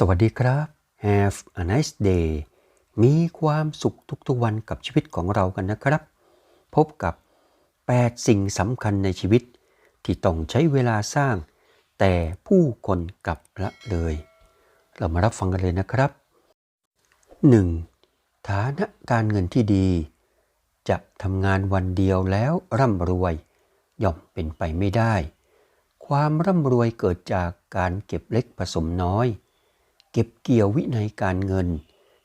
สวัสดีครับ Have a nice day มีความสุขทุกๆวันกับชีวิตของเรากันนะครับ พบกับ 8 สิ่งสำคัญในชีวิต ที่ต้องใช้เวลาสร้าง แต่ผู้คนกลับละเลย เรามารับฟังกันเลยนะครับ 1. ฐานะการเงินที่ดี จะทำงานวันเดียวแล้วร่ำรวย ย่อมเป็นไปไม่ได้ ความร่ำรวยเกิดจากการเก็บเล็กผสมน้อย เก็บเกี่ยววินัยการเงิน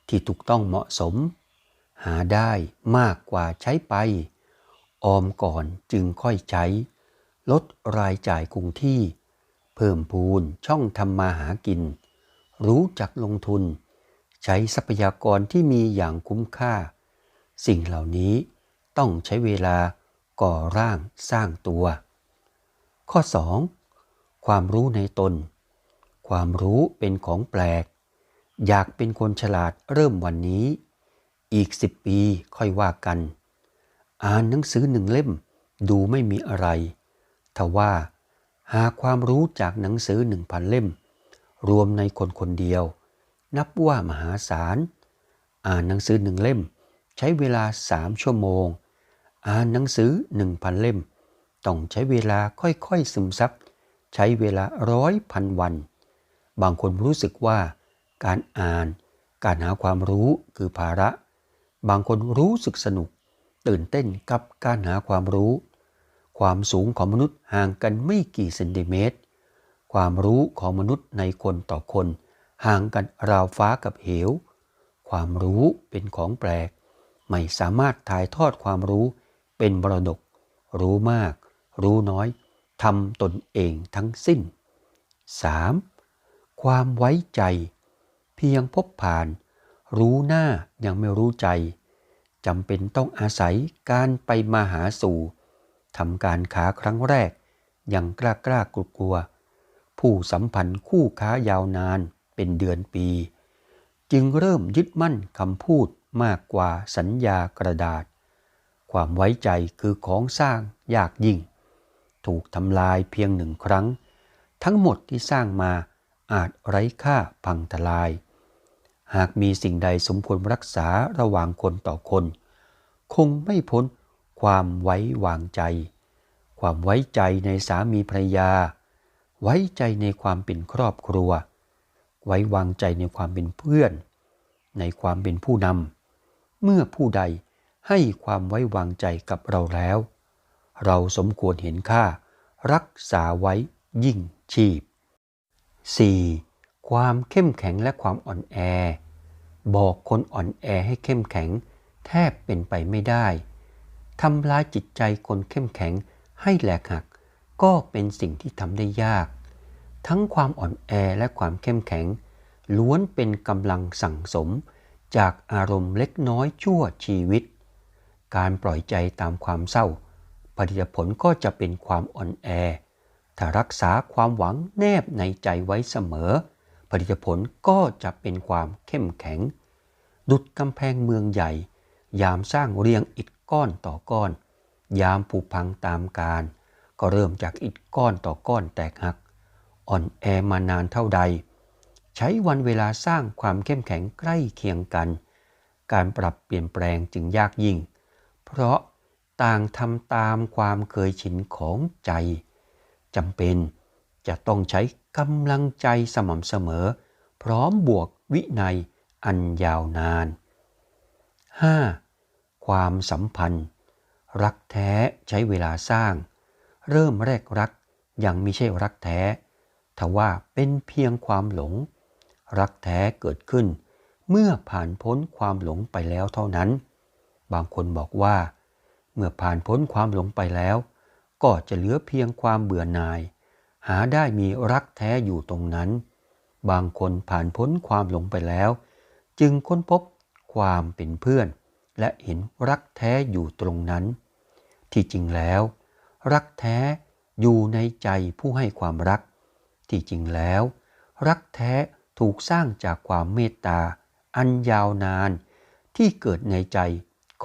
ที่ถูกต้องเหมาะสม หาได้มากกว่าใช้ไป ออมก่อนจึงค่อยใช้ ลดรายจ่ายคงที่ เพิ่มพูนช่องทำมาหากิน รู้จักลงทุน ใช้ทรัพยากรที่มีอย่างคุ้มค่า สิ่งเหล่านี้ต้องใช้เวลาก่อร่างสร้างตัว ข้อ 2. ความรู้ในตน ความรู้เป็นของแปลก อยากเป็นคนฉลาดเริ่มวันนี้ อีกสิบปีค่อยว่ากัน อ่านหนังสือหนึ่งเล่ม ดูไม่มีอะไรทว่าหาความรู้จากหนังสือหนึ่งพันเล่ม รวมในคนคนเดียว นับว่ามหาศาล อ่านหนังสือหนึ่งเล่ม ใช้เวลาสามชั่วโมง อ่านหนังสือหนึ่งพันเล่ม ต้องใช้เวลาค่อยๆซึมซับใช้เวลาร้อยพันวัน บางคนรู้สึกว่า การอ่าน การหาความรู้คือภาระ บางคนรู้สึกสนุก ตื่นเต้นกับการหาความรู้ ความสูงของมนุษย์ห่างกันไม่กี่เซนติเมตร ความรู้ของมนุษย์ในคนต่อคน ห่างกันราวฟ้ากับเหว ความรู้เป็นของแปลก ไม่สามารถถ่ายทอดความรู้เป็นบรดก รู้มาก รู้น้อยทำตนเองทั้งสิ้น 3. ความไว้ใจ เพียงพบผ่าน รู้หน้ายังไม่รู้ใจจำเป็นต้องอาศัยการไปมาหาสู่ทำการค้าครั้งแรกยังกล้ากล้ากลัวกลัว ผู้สัมพันธ์คู่ค้ายาวนานเป็นเดือนปี จึงเริ่มยึดมั่นคำพูดมากกว่าสัญญากระดาษ ความไว้ใจคือของสร้างยากยิ่ง ถูกทำลายเพียงหนึ่งครั้ง ทั้งหมดที่สร้างมา อาจไร้ค่าพังทลาย หากมีสิ่งใดสมควรรักษาระหว่างคนต่อคน คงไม่พ้นความไว้วางใจ ความไว้ใจในสามีภรรยา ไว้ใจในความเป็นครอบครัว ไว้วางใจในความเป็นเพื่อน ในความเป็นผู้นำ เมื่อผู้ใดให้ความไว้วางใจกับเราแล้ว เราสมควรเห็นค่ารักษาไว้ยิ่งชีพ 4. ความเข้มแข็งและความอ่อนแอ บอกคนอ่อนแอให้เข้มแข็ง แทบเป็นไปไม่ได้ทำร้ายจิตใจคนเข้มแข็งให้แหลกหัก ก็เป็นสิ่งที่ทำได้ยาก ทั้งความอ่อนแอและความเข้มแข็ง ล้วนเป็นกำลังสั่งสม จากอารมณ์เล็กน้อยชั่วชีวิต การปล่อยใจตามความเศร้าผลิตผลก็จะเป็นความอ่อนแอ ถ้ารักษาความหวังแนบในใจไว้เสมอ ผลิตผลก็จะเป็นความเข้มแข็ง ดุดกำแพงเมืองใหญ่ ยามสร้างเรียงอิฐก้อนต่อก้อน ยามผุพังตามการ ก็เริ่มจากอิฐก้อนต่อก้อนแตกหัก อ่อนแอมานานเท่าใด ใช้วันเวลาสร้างความเข้มแข็งใกล้เคียงกัน การปรับเปลี่ยนแปลงจึงยากยิ่ง เพราะต่างทำตามความเคยชินของใจ จำเป็น จะต้องใช้กำลังใจสม่ำเสมอ พร้อมบวกวินัยอันยาวนาน 5. ความสัมพันธ์ รักแท้ใช้เวลาสร้าง เริ่มแรกรักยังไม่ใช่รักแท้ทว่าเป็นเพียงความหลง รักแท้เกิดขึ้น เมื่อผ่านพ้นความหลงไปแล้วเท่านั้น บางคนบอกว่า เมื่อผ่านพ้นความหลงไปแล้ว ก็จะเหลือเพียงความเบื่อหน่าย หาได้มีรักแท้อยู่ตรงนั้น บางคนผ่านพ้นความหลงไปแล้ว จึงค้นพบความเป็นเพื่อน และเห็นรักแท้อยู่ตรงนั้น ที่จริงแล้ว รักแท้อยู่ในใจผู้ให้ความรัก ที่จริงแล้ว รักแท้ถูกสร้างจากความเมตตา อันยาวนานที่เกิดในใจ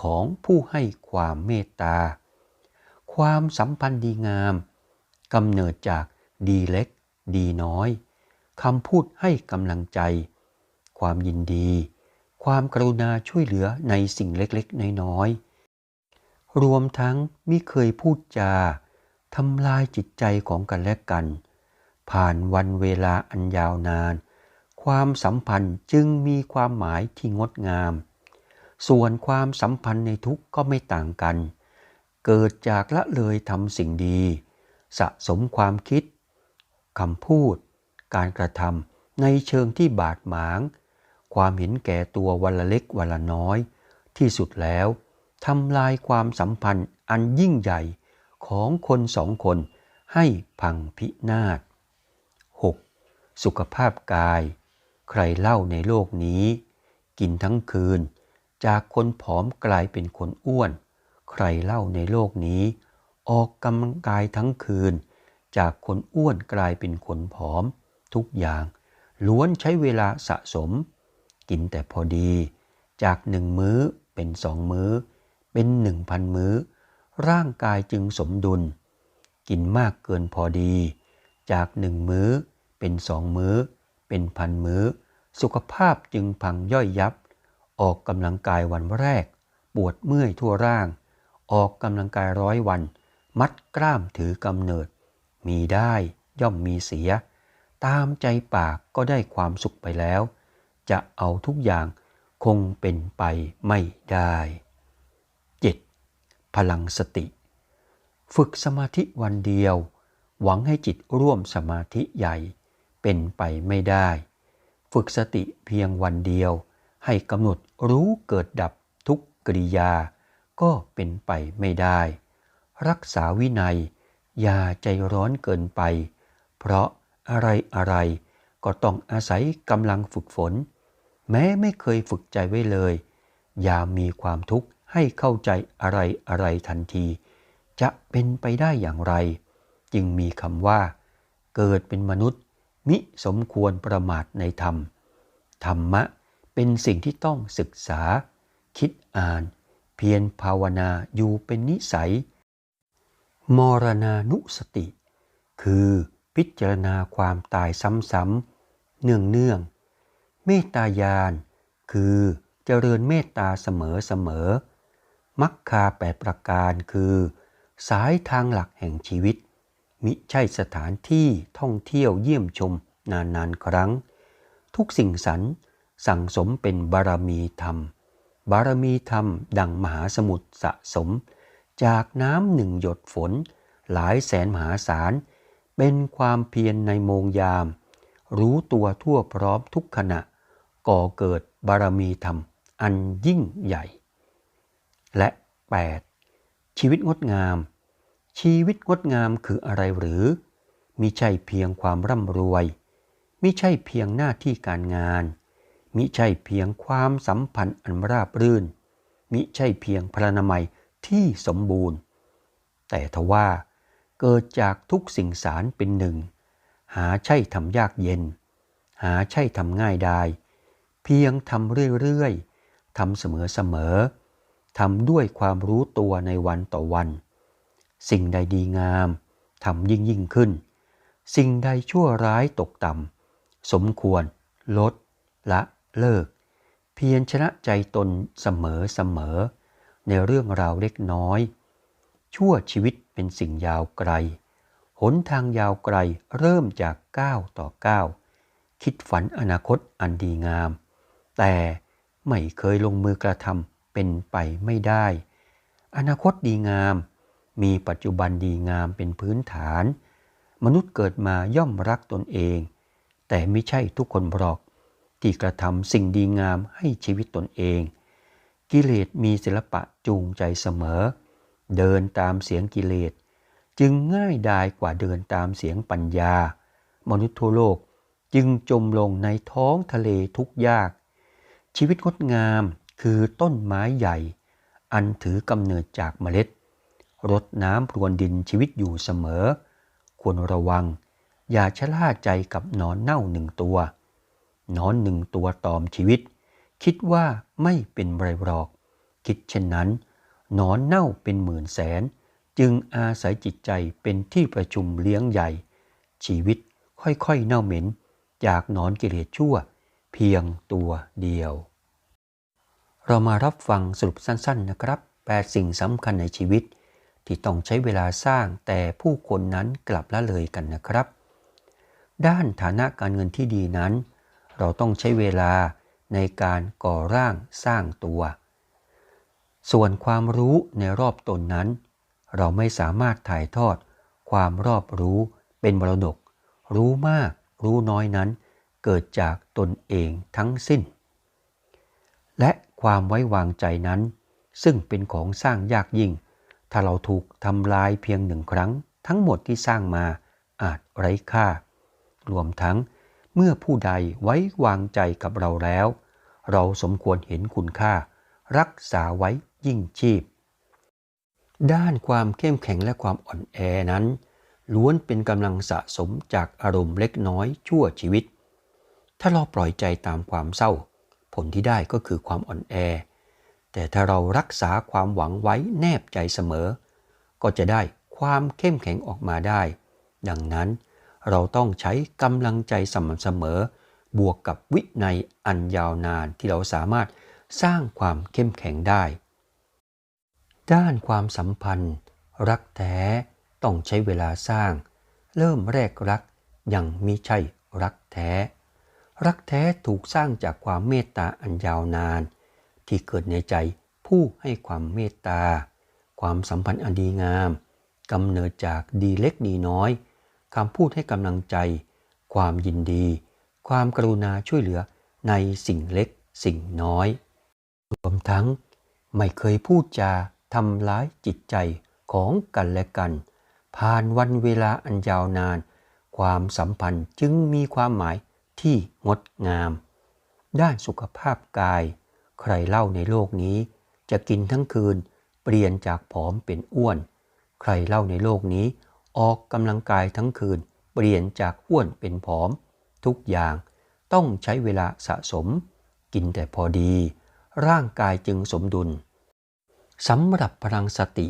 ของผู้ให้ความเมตตา ความสัมพันธ์ดีงามกำเนิดจากดีเล็ก ดีน้อยคำพูดให้กำลังใจ ความยินดี ความกรุณาช่วยเหลือในสิ่งเล็กๆ น้อยๆรวมทั้งมิเคยพูดจาทำลายจิตใจของกันและกัน ผ่านวันเวลาอันยาวนาน ความสัมพันธ์จึงมีความหมายที่งดงาม ส่วนความสัมพันธ์ในทุกข์ก็ไม่ต่างกัน เกิดจากละเลยทำสิ่งดี สะสมความคิดคำพูด การกระทำในเชิงที่บาดหมาง ความเห็นแก่ตัววันละเล็กวันละน้อย ที่สุดแล้วทำลายความสัมพันธ์อันยิ่งใหญ่ของคนสองคนให้พังพินาศ 6. สุขภาพกาย ใครเล่าในโลกนี้ กินทั้งคืน จากคนผอมกลายเป็นคนอ้วน ใครเล่าในโลกนี้ ออกกำลังกายทั้งคืน จากคนอ้วนกลายเป็นคนผอม ทุกอย่าง ล้วนใช้เวลาสะสม กินแต่พอดี จากหนึ่งมื้อเป็นสองมื้อ เป็นหนึ่งพันมื้อ ร่างกายจึงสมดุล กินมากเกินพอดี จากหนึ่งมื้อ เป็นสองมื้อ เป็นพันมื้อ สุขภาพจึงพังย่อยยับ ออกกำลังกายวันแรก ปวดเมื่อยทั่วร่าง ออกกำลังกายร้อยวัน มัดกล้ามถือกำเนิด มีได้ย่อมมีเสีย ตามใจปากก็ได้ความสุขไปแล้ว จะเอาทุกอย่างคงเป็นไปไม่ได้พลังสติ ฝึกสมาธิวันเดียว หวังให้จิตร่วมสมาธิใหญ่ เป็นไปไม่ได้ ฝึกสติเพียงวันเดียว ให้กำหนดรู้เกิดดับทุกกริยา ก็เป็นไปไม่ได้ รักษาวินัย อย่าใจร้อนเกินไป เพราะอะไรอะไรก็ต้องอาศัยกำลังฝึกฝน แม้ไม่เคยฝึกใจไว้เลย อย่ามีความทุกข์ให้เข้าใจอะไรอะไรทันที จะเป็นไปได้อย่างไร จึงมีคำว่า เกิดเป็นมนุษย์ มิสมควรประมาทในธรรม ธรรมะเป็นสิ่งที่ต้องศึกษา คิดอ่าน เพียรภาวนาอยู่เป็นนิสัย มรณานุสติ คือพิจารณาความตายซ้ำๆเนืองๆ เมตตายาน คือเจริญเมตตาเสมอเสมอมักคาแปดประการคือ สายทางหลักแห่งชีวิต มิใช่สถานที่ท่องเที่ยวเยี่ยมชมนานๆครั้ง ทุกสิ่งสรรสั่งสมเป็นบารมีธรรม บารมีธรรมดังมหาสมุทรสะสม จากน้ำหนึ่งหยดฝน หลายแสนมหาศาล เป็นความเพียรในโมงยาม รู้ตัวทั่วพร้อมทุกขณะ ก่อเกิดบารมีธรรมอันยิ่งใหญ่ และ 8. ชีวิตงดงาม ชีวิตงดงามคืออะไรหรือมิใช่เพียงความร่ำรวยมิใช่เพียงหน้าที่การงาน มิใช่เพียงความสัมพันธ์อันราบรื่น มิใช่เพียงพระนามัยที่สมบูรณ์ แต่ทว่าเกิดจากทุกสิ่งสารเป็นหนึ่ง หาใช่ทำยากเย็น หาใช่ทำง่ายได้ เพียงทำเรื่อยๆทำเสมอๆทำด้วยความรู้ตัวในวันต่อวัน สิ่งใดดีงามทำยิ่งยิ่งขึ้น สิ่งใดชั่วร้ายตกต่ำสมควรลดละ เลิก เพียรชนะใจตนเสมอเสมอ ในเรื่องราวเล็กน้อย ชั่วชีวิตเป็นสิ่งยาวไกล หนทางยาวไกลเริ่มจากก้าวต่อก้าวคิดฝันอนาคตอันดีงาม แต่ไม่เคยลงมือกระทำเป็นไปไม่ได้ อนาคตดีงาม มีปัจจุบันดีงามเป็นพื้นฐาน มนุษย์เกิดมาย่อมรักตนเอง แต่ไม่ใช่ทุกคนบรอก ที่กระทำสิ่งดีงามให้ชีวิตตนเอง กิเลสมีศิลปะจูงใจเสมอ เดินตามเสียงกิเลส จึงง่ายดายกว่าเดินตามเสียงปัญญา มนุษย์ทั่วโลกจึงจมลงในท้องทะเลทุกยาก ชีวิตงดงามคือต้นไม้ใหญ่ อันถือกำเนิดจากเมล็ดรดน้ำพรวนดินชีวิตอยู่เสมอ ควรระวัง อย่าชะล่าใจกับหนอนเน่าหนึ่งตัว นอนหนึ่งตัวตอมชีวิต คิดว่าไม่เป็นไรหรอก คิดเช่นนั้น นอนเน่าเป็นหมื่นแสน จึงอาศัยจิตใจเป็นที่ประชุมเลี้ยงใหญ่ ชีวิตค่อยๆเน่าเหม็น จากนอนกิเลสชั่ว เพียงตัวเดียว เรามารับฟังสรุปสั้นๆนะครับแปดสิ่งสำคัญในชีวิต ที่ต้องใช้เวลาสร้างแต่ผู้คนนั้นกลับละเลยกันนะครับ ด้านฐานะการเงินที่ดีนั้น เราต้องใช้เวลาในการก่อร่างสร้างตัว ส่วนความรู้ในรอบตนนั้น เราไม่สามารถถ่ายทอด ความรอบรู้เป็นมรดก รู้มากรู้น้อยนั้น เกิดจากตนเองทั้งสิ้น และความไว้วางใจนั้น ซึ่งเป็นของสร้างยากยิ่ง ถ้าเราถูกทำลายเพียงหนึ่งครั้ง ทั้งหมดที่สร้างมาอาจไร้ค่ารวมทั้ง เมื่อผู้ใดไว้วางใจกับเราแล้ว เราสมควรเห็นคุณค่า รักษาไว้ยิ่งชีพ ด้านความเข้มแข็งและความอ่อนแอนั้น ล้วนเป็นกำลังสะสมจากอารมณ์เล็กน้อยชั่วชีวิต ถ้าเราปล่อยใจตามความเศร้า ผลที่ได้ก็คือความอ่อนแอ แต่ถ้าเรารักษาความหวังไว้แนบใจเสมอ ก็จะได้ความเข้มแข็งออกมาได้ ดังนั้น เราต้องใช้กำลังใจสม่ำเสมอ บวกกับวินัยอันยาวนานที่เราสามารถสร้างความเข้มแข็งได้ ด้านความสัมพันธ์ รักแท้ต้องใช้เวลาสร้าง เริ่มแรกรักยังมิใช่รักแท้ รักแท้ถูกสร้างจากความเมตตาอันยาวนาน ที่เกิดในใจผู้ให้ความเมตตา ความสัมพันธ์อันดีงามกำเนิดจากดีเล็กดีน้อย คำพูดให้กำลังใจ ความยินดี ความกรุณาช่วยเหลือในสิ่งเล็กสิ่งน้อย รวมทั้งไม่เคยพูดจาทำร้ายจิตใจของกันและกัน ผ่านวันเวลาอันยาวนาน ความสัมพันธ์จึงมีความหมายที่งดงาม ด้านสุขภาพกาย ใครเล่าในโลกนี้ จะกินทั้งคืน เปลี่ยนจากผอมเป็นอ้วน ใครเล่าในโลกนี้ ออกกำลังกายทั้งคืน เปลี่ยนจากอ้วนเป็นผอม ทุกอย่างต้องใช้เวลาสะสม กินแต่พอดี ร่างกายจึงสมดุลสำหรับพลังสติ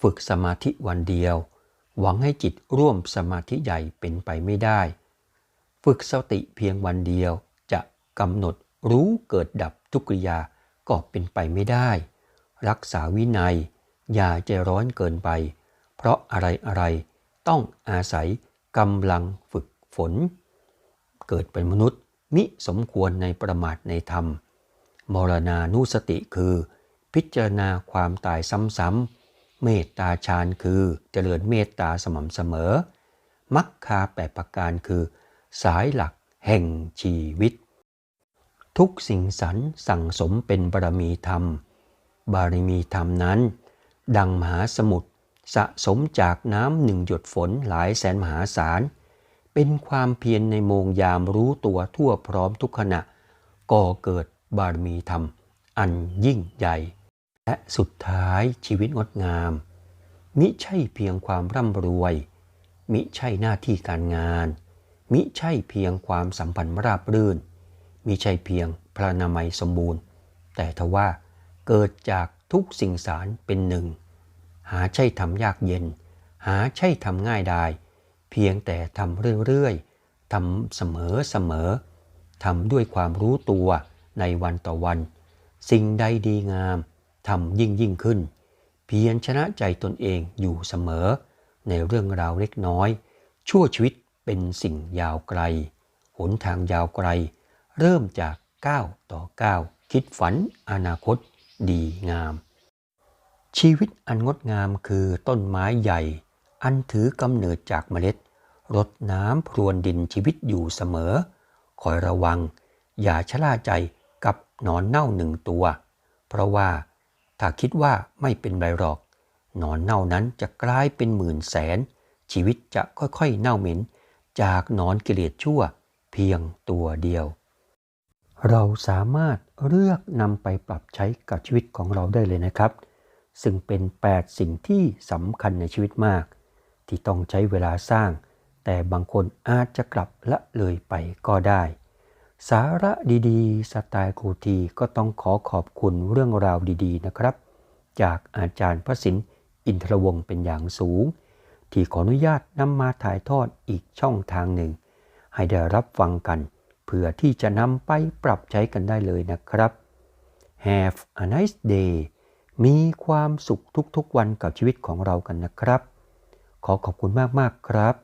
ฝึกสมาธิวันเดียว หวังให้จิตร่วมสมาธิใหญ่เป็นไปไม่ได้ ฝึกสติเพียงวันเดียวจะกำหนดรู้เกิดดับทุกกิริยาก็เป็นไปไม่ได้ รักษาวินัย อย่าใจร้อนเกินไป เพราะอะไรอะไร ต้องอาศัยกำลังฝึกฝน เกิดเป็นมนุษย์มิสมควรในประมาทในธรรม มรณานุสติคือ พิจารณาความตายซ้ำๆ เมตตาฌานคือเจริญเมตตาสม่ำเสมอ มักคาแปดประการคือ สายหลักแห่งชีวิต ทุกสิ่งสรรสั่งสมเป็นบารมีธรรม บารมีธรรมนั้น ดังมหาสมุทร สะสมจากน้ำหนึ่งหยดฝนหลายแสนมหาศาล เป็นความเพียรในโมงยามรู้ตัวทั่วพร้อมทุกขณะ ก่อเกิดบารมีธรรม อันยิ่งใหญ่ และสุดท้ายชีวิตงดงาม มิใช่เพียงความร่ำรวย มิใช่หน้าที่การงาน มิใช่เพียงความสัมพันธ์ราบรื่น มิใช่เพียงพระนามัยสมบูรณ์ แต่ทว่าเกิดจากทุกสิ่งสารเป็นหนึ่ง หาใช่ทำยากเย็น หาใช่ทำง่ายได้ เพียงแต่ทำเรื่อยๆทำเสมอเสมอทำด้วยความรู้ตัวในวันต่อวัน สิ่งใดดีงามทำยิ่งยิ่งขึ้น เพียรชนะใจตนเองอยู่เสมอ ในเรื่องราวเล็กน้อย ชั่วชีวิตเป็นสิ่งยาวไกล หนทางยาวไกล เริ่มจากก้าวต่อก้าวคิดฝันอนาคตดีงาม ชีวิตอันงดงามคือต้นไม้ใหญ่ อันถือกำเนิดจากเมล็ด รดน้ำพรวนดินชีวิตอยู่เสมอ คอยระวัง อย่าชะล่าใจกับหนอนเน่าหนึ่งตัว เพราะว่าถ้าคิดว่าไม่เป็นไรหรอก หนอนเน่านั้นจะกลายเป็นหมื่นแสน ชีวิตจะค่อยๆเน่าเหม็น จากหนอนกิเลสชั่ว เพียงตัวเดียว เราสามารถเลือกนำไปปรับใช้กับชีวิตของเราได้เลยนะครับ ซึ่งเป็น 8 สิ่งที่สำคัญในชีวิตมาก ที่ต้องใช้เวลาสร้าง แต่บางคนอาจจะกลับละเลยไปก็ได้ สาระดีๆ สไตล์ครูทีก็ต้องขอขอบคุณเรื่องราวดีๆนะครับ จากอาจารย์พระสินอินทรวงศ์เป็นอย่างสูง ที่ขออนุญาตนำมาถ่ายทอดอีกช่องทางหนึ่ง ให้ได้รับฟังกันเพื่อที่จะนำไปปรับใช้กันได้เลยนะครับ Have a nice day มีความสุขทุกๆวันกับชีวิตของเรากันนะครับ ขอขอบคุณมากๆครับ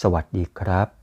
สวัสดีครับ